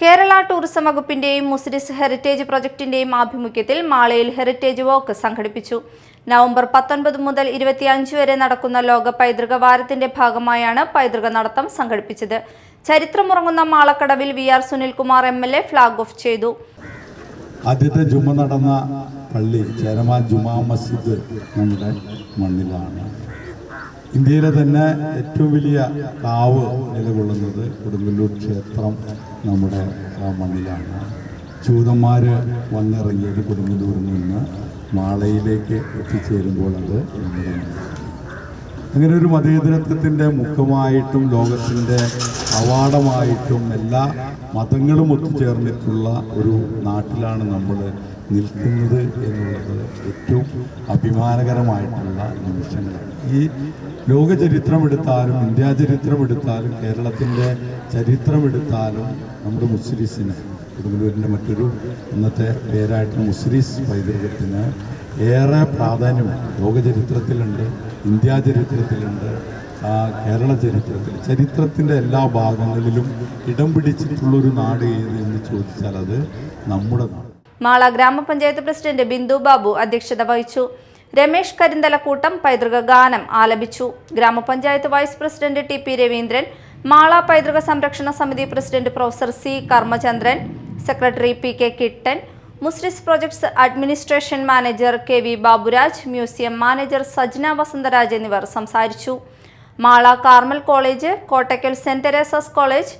Kerala tourism വകുപ്പിന്റെയും മുസ്ലിസ് heritage പ്രൊജക്ടിന്റെയും ആഭിമുഖ്യത്തിൽ മാളയിൽ ഹെറിറ്റേജ് വാക്ക് സംഘടിപ്പിച്ചു. നവംബർ പത്തൊൻപത് മുതൽ ഇരുപത്തിയഞ്ച് വരെ നടക്കുന്ന ലോക പൈതൃക വാരത്തിന്റെ ഭാഗമായാണ് പൈതൃക നടത്തം സംഘടിപ്പിച്ചത്. ചരിത്രമുറങ്ങുന്ന മാളക്കടവിൽ V R Sunilkumar M L A flag off ചെയ്തു. ആദ്യത്തെ ജുമ നടന്ന പള്ളി ചേരമാൻ ജുമാ മസ്ജിദ് നമ്മുടെ മണ്ണിലാണ്. ഇന്ത്യയിലെ തന്നെ ഏറ്റവും വലിയ കാവ് നിലകൊള്ളുന്നത് കൊടുങ്ങല്ലൂർ ക്ഷേത്രം നമ്മുടെ മണ്ണിലാണ് ചൂതന്മാർ വന്നിറങ്ങിയത് കൊടുങ്ങല്ലൂരിൽ നിന്ന് മാളയിലേക്ക് എത്തിച്ചേരുമ്പോൾ അത് നമ്മുടെ. അങ്ങനെ ഒരു മതേതരത്വത്തിന്റെ മുഖമായിട്ടും ലോകത്തിന്റെ അവാർഡമായിട്ടും എല്ലാ മതങ്ങളും ഒത്തുചേർന്നിട്ടുള്ള ഒരു നാട്ടിലാണ് നമ്മൾ നിൽക്കുന്നത് എന്നുള്ളത് ഏറ്റവും അഭിമാനകരമായിട്ടുള്ള നിമിഷങ്ങളാണ് ഈ ലോക ചരിത്രം എടുത്താലും ഇന്ത്യാ ചരിത്രം എടുത്താലും കേരളത്തിന്റെ ചരിത്രം എടുത്താലും നമ്മുടെ മുസ്ലിസിന് കൊടുങ്ങല്ലൂരിന്റെ മറ്റൊരു ഇന്നത്തെ പേരായിട്ടുള്ള മുസ്ലിസ് പൈതൃകത്തിന് ഏറെ പ്രാധാന്യം ലോക ചരിത്രത്തിലുണ്ട്. ഇന്ത്യാ ചരിത്രത്തിലുണ്ട് കേരള ചരിത്രത്തിൽ. ചരിത്രത്തിന്റെ എല്ലാ ഭാഗങ്ങളിലും ഇടം പിടിച്ചിട്ടുള്ളൊരു നാട് ഏത് എന്ന് ചോദിച്ചാൽ അത് നമ്മുടെ നാട്. മാള ഗ്രാമപഞ്ചായത്ത് പ്രസിഡന്റ് ബിന്ദു ബാബു അധ്യക്ഷത വഹിച്ചു. രമേഷ് കരിന്തലക്കൂട്ടം പൈതൃക ഗാനം ആലപിച്ചു. ഗ്രാമപഞ്ചായത്ത് vice president T P Raveendran Mala പൈതൃക സംരക്ഷണ സമിതി president professor C Karmachandran secretary P K Kittan Muziris projects administration manager K V Baburaj museum manager Sajna Vasantharaj എന്നിവർ സംസാരിച്ചു. Mala Carmel college Kottakkal Saint Teresa's college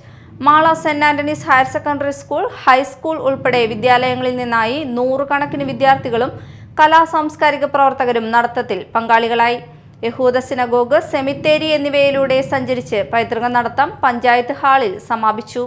Mala Saint Antony's higher secondary school high school ഉൾപ്പെടെ വിദ്യാലയങ്ങളിൽ നിന്നായി നൂറുകണക്കിന് വിദ്യാർത്ഥികളും കലാ സാംസ്കാരിക പ്രവർത്തകരും നടത്തത്തിൽ പങ്കാളികളായി. യഹൂദ സിനഗോഗ് സെമിത്തേരി എന്നിവയിലൂടെ സഞ്ചരിച്ച് പൈതൃക നടത്തം പഞ്ചായത്ത് ഹാളിൽ സമാപിച്ചു.